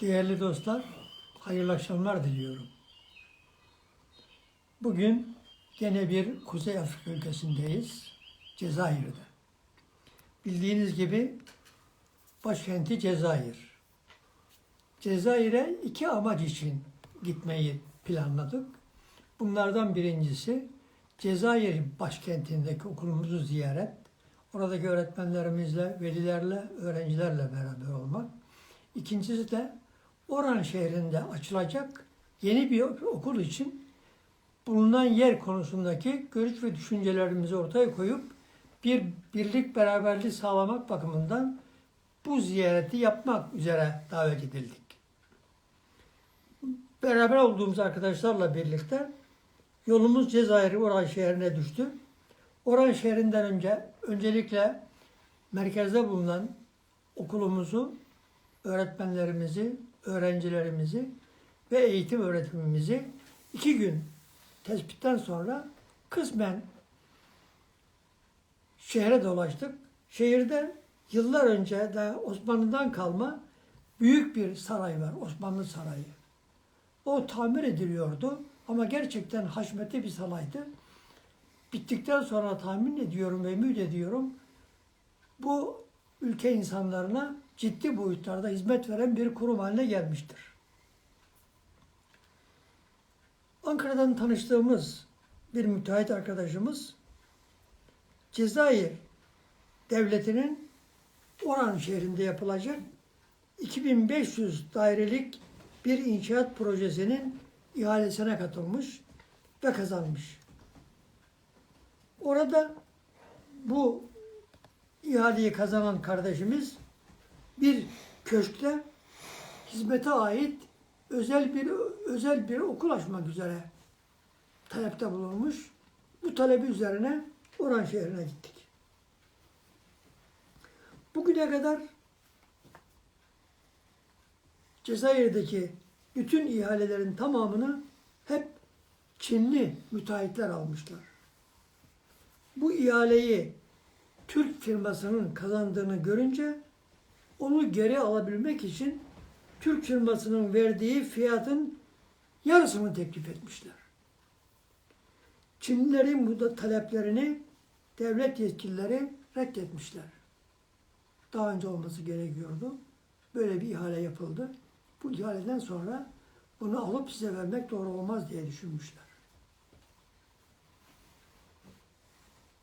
Değerli dostlar, hayırlı akşamlar diliyorum. Bugün gene bir Kuzey Afrika ülkesindeyiz, Cezayir'de. Bildiğiniz gibi başkenti Cezayir. Cezayir'e iki amaç için gitmeyi planladık. Bunlardan birincisi Cezayir başkentindeki okulumuzu ziyaret, oradaki öğretmenlerimizle, velilerle, öğrencilerle beraber olmak. İkincisi de Oran şehrinde açılacak yeni bir okul için bulunan yer konusundaki görüş ve düşüncelerimizi ortaya koyup bir birlik beraberlik sağlamak bakımından bu ziyareti yapmak üzere davet edildik. Beraber olduğumuz arkadaşlarla birlikte yolumuz Cezayir Oran şehrine düştü. Oran şehrinden önce öncelikle merkezde bulunan okulumuzu, öğretmenlerimizi, öğrencilerimizi ve eğitim öğretimimizi iki gün tespitten sonra kısmen şehre dolaştık. Şehirde yıllar önce de Osmanlı'dan kalma büyük bir saray var, Osmanlı Sarayı. O tamir ediliyordu ama gerçekten haşmetli bir saraydı. Bittikten sonra tahmin ediyorum ve ümit ediyorum bu ülke insanlarına ciddi boyutlarda hizmet veren bir kurum haline gelmiştir. Ankara'dan tanıştığımız bir müteahhit arkadaşımız Cezayir devletinin Oran şehrinde yapılacak 2500 dairelik bir inşaat projesinin ihalesine katılmış ve kazanmış. Orada bu ihaleyi kazanan kardeşimiz bir köşkte hizmete ait özel bir özel bir okul açmak üzere talepte bulunmuş. Bu talebi üzerine Oran şehrine gittik. Bugüne kadar Cezayir'deki bütün ihalelerin tamamını hep Çinli müteahhitler almışlar. Bu ihaleyi Türk firmasının kazandığını görünce onu geri alabilmek için Türk firmasının verdiği fiyatın yarısını teklif etmişler. Çinlilerin bu taleplerini devlet yetkilileri reddetmişler. Daha önce olması gerekiyordu. Böyle bir ihale yapıldı. Bu ihaleden sonra bunu alıp size vermek doğru olmaz diye düşünmüşler.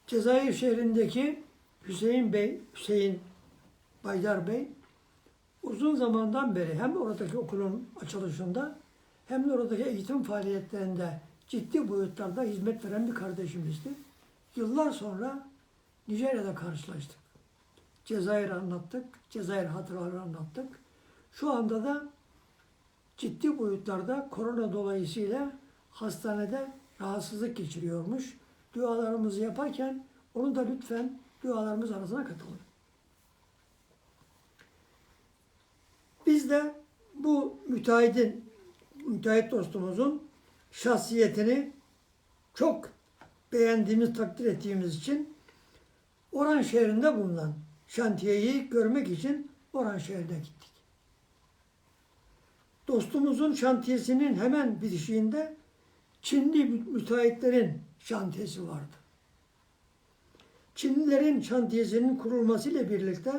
Cezayir şehrindeki Hüseyin Bey, Hüseyin Baydar Bey uzun zamandan beri hem oradaki okulun açılışında hem de oradaki eğitim faaliyetlerinde ciddi boyutlarda hizmet veren bir kardeşimizdi. Yıllar sonra Nijerya'da karşılaştık. Cezayir anlattık, Cezayir hatıraları anlattık. Şu anda da ciddi boyutlarda korona dolayısıyla hastanede rahatsızlık geçiriyormuş. Dualarımızı yaparken onu da lütfen dualarımız arasına katılın. Biz de bu müteahhitin, müteahhit dostumuzun şahsiyetini çok beğendiğimiz, takdir ettiğimiz için Oran şehrinde bulunan şantiyeyi görmek için Oran şehrine gittik. Dostumuzun şantiyesinin hemen bitişiğinde Çinli müteahhitlerin şantiyesi vardı. Çinlilerin şantiyesinin kurulmasıyla birlikte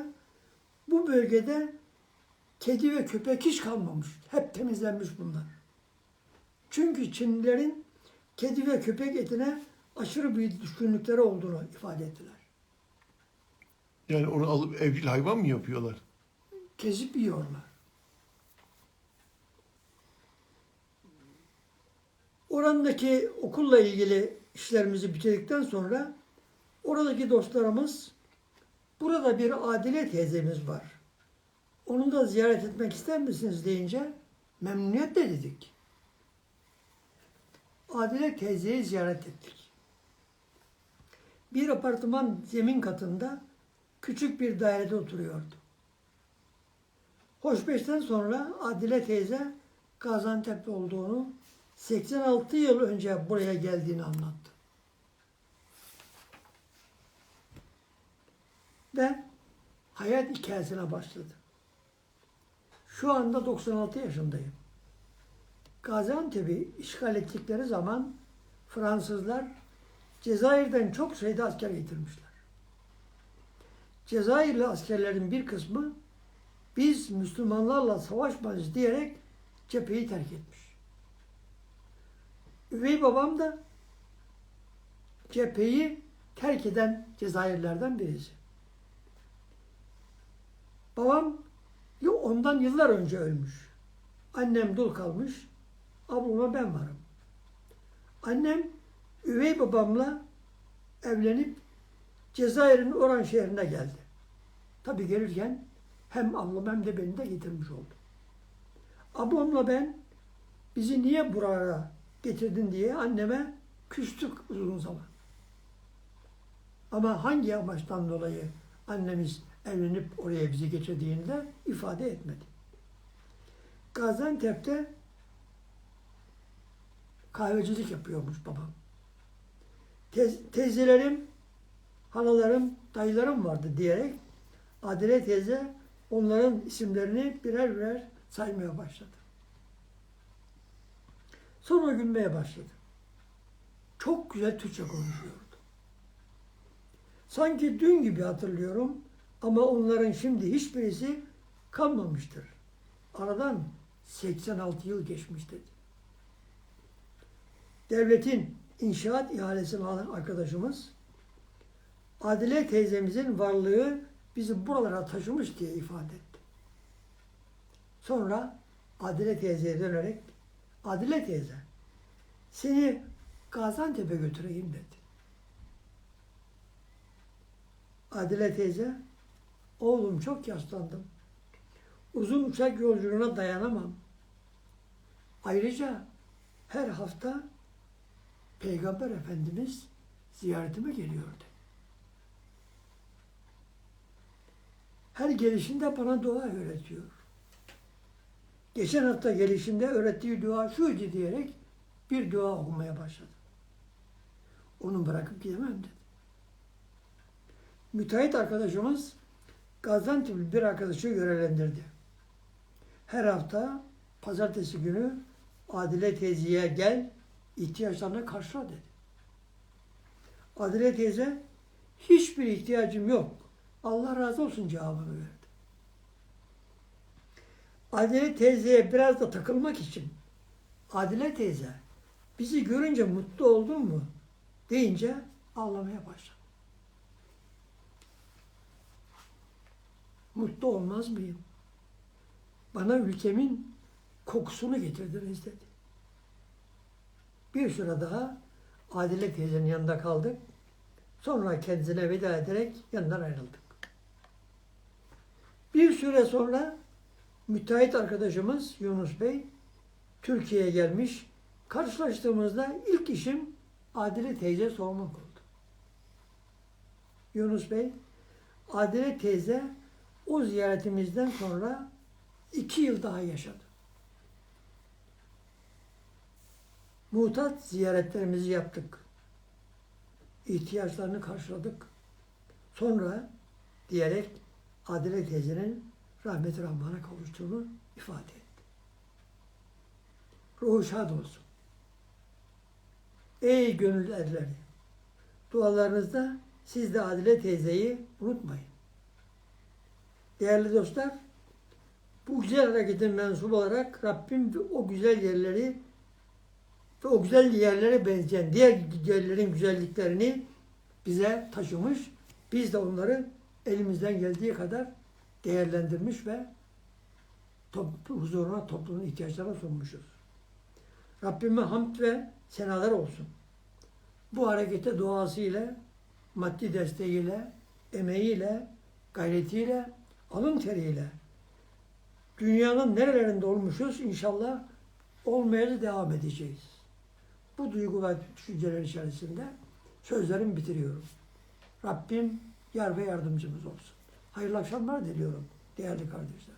bu bölgede kedi ve köpek hiç kalmamış. Hep temizlenmiş bunlar. Çünkü Çinlilerin kedi ve köpek etine aşırı bir düşkünlükleri olduğunu ifade ettiler. Yani onu alıp evcil hayvan mı yapıyorlar? Kesip yiyorlar. Orandaki okulla ilgili işlerimizi bitirdikten sonra oradaki dostlarımız burada bir Adile teyzemiz var. Onu da ziyaret etmek ister misiniz deyince memnuniyetle dedik. Adile teyzeyi ziyaret ettik. Bir apartman zemin katında küçük bir dairede oturuyordu. Hoşbeşten sonra Adile teyze Gaziantep'te olduğunu, 86 yıl önce buraya geldiğini anlattı. Ve hayat hikayesine başladı. Şu anda 96 yaşındayım. Gaziantep'i işgal ettikleri zaman Fransızlar Cezayir'den çok sayıda asker getirmişler. Cezayirli askerlerin bir kısmı biz Müslümanlarla savaşmayız diyerek cepheyi terk etmiş. Üvey babam da cepheyi terk eden Cezayirlerden birisi. Babam ondan yıllar önce ölmüş. Annem dul kalmış. Ablama ben varım. Annem üvey babamla evlenip Cezayir'in Oran şehrine geldi. Tabi gelirken hem ablam hem de beni de getirmiş oldu. Ablamla ben bizi niye buraya getirdin diye anneme küstük uzun zaman. Ama hangi amaçtan dolayı annemiz evlenip oraya bizi getirdiğini de ifade etmedi. Gaziantep'te kahvecilik yapıyormuş babam. Tez, teyzelerim, halalarım, dayılarım vardı diyerek Adile teyze onların isimlerini birer birer saymaya başladı. Sonra gülmeye başladı. Çok güzel Türkçe konuşuyordu. Sanki dün gibi hatırlıyorum ama onların şimdi hiçbirisi kalmamıştır. Aradan 86 yıl geçmiş dedi. Devletin inşaat ihalesini alan arkadaşımız Adile teyzemizin varlığı bizi buralara taşımış diye ifade etti. Sonra Adile teyzeye dönerek Adile teyze seni Gaziantep'e götüreyim dedi. Adile teyze oğlum çok yaşlandım. Uzun uçak yolculuğuna dayanamam. Ayrıca her hafta Peygamber Efendimiz ziyaretime geliyordu. Her gelişinde bana dua öğretiyor. Geçen hafta gelişinde öğrettiği dua şuydu diyerek bir dua okumaya başladı. Onu bırakıp gidemem dedi. Müteahhit arkadaşımız Gaziantep'li bir arkadaşı görevlendirdi. Her hafta pazartesi günü Adile teyzeye gel, ihtiyaçlarını karşıla dedi. Adile teyze hiçbir ihtiyacım yok. Allah razı olsun cevabını verdi. Adile teyzeye biraz da takılmak için Adile teyze bizi görünce mutlu oldun mu deyince ağlamaya başladı. Mutlu olmaz mıyım? Bana ülkemin kokusunu getirdiniz dedi. Bir süre daha Adile teyzenin yanında kaldık. Sonra kendisine veda ederek yanından ayrıldık. Bir süre sonra müteahhit arkadaşımız Yunus Bey Türkiye'ye gelmiş. Karşılaştığımızda ilk işim Adile teyze sormak oldu. Yunus Bey, Adile teyze o ziyaretimizden sonra iki yıl daha yaşadı. Muhtaç ziyaretlerimizi yaptık. İhtiyaçlarını karşıladık. Sonra diyerek Adile teyzenin rahmeti rahmana kavuştuğunu ifade etti. Ruhu şad olsun. Ey gönül erleri! Dualarınızda siz de Adile teyzeyi unutmayın. Değerli dostlar, bu güzel hareketin mensubu olarak Rabbim o güzel yerleri ve o güzel yerlere benzeyen diğer yerlerin güzelliklerini bize taşımış. Biz de onları elimizden geldiği kadar değerlendirmiş ve top, huzuruna toplumun ihtiyaçlarına sunmuşuz. Rabbime hamd ve senalar olsun. Bu harekete duasıyla, maddi desteğiyle, emeğiyle, gayretiyle, alın teriyle dünyanın nerelerinde olmuşuz inşallah olmaya da devam edeceğiz. Bu duygu ve düşünceler içerisinde sözlerimi bitiriyorum. Rabbim yar ve yardımcımız olsun. Hayırlı akşamlar diliyorum değerli kardeşler.